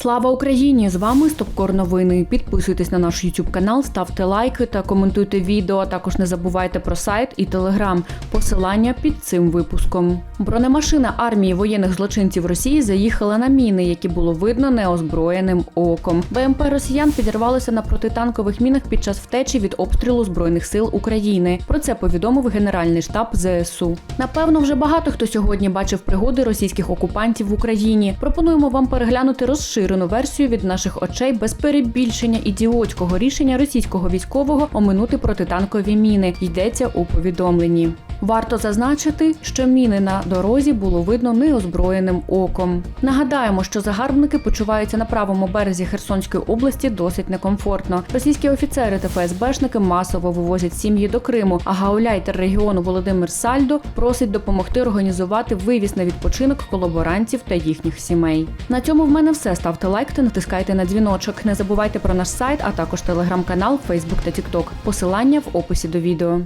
Слава Україні! З вами Стопкор Новини. Підписуйтесь на наш YouTube канал, ставте лайки та коментуйте відео. Також не забувайте про сайт і телеграм. Посилання під цим випуском. Бронемашина армії воєнних злочинців Росії заїхала на міни, які було видно неозброєним оком. БМП Росіян підірвалося на протитанкових мінах під час втечі від обстрілу збройних сил України. Про це повідомив Генеральний штаб ЗСУ. Напевно, вже багато хто сьогодні бачив пригоди російських окупантів в Україні. Пропонуємо вам переглянути розширену версію від наших очей без перебільшення ідіотського рішення російського військового оминути протитанкові міни. Йдеться у повідомленні. Варто зазначити, що міни на дорозі було видно неозброєним оком. Нагадаємо, що загарбники почуваються на правому березі Херсонської області досить некомфортно. Російські офіцери та ФСБшники масово вивозять сім'ї до Криму. А гауляйтер регіону Володимир Сальдо просить допомогти організувати вивіз на відпочинок колаборантів та їхніх сімей. На цьому в мене все. Ставте лайк та натискайте на дзвіночок. Не забувайте про наш сайт, а також телеграм-канал, Фейсбук та Тікток. Посилання в описі до відео.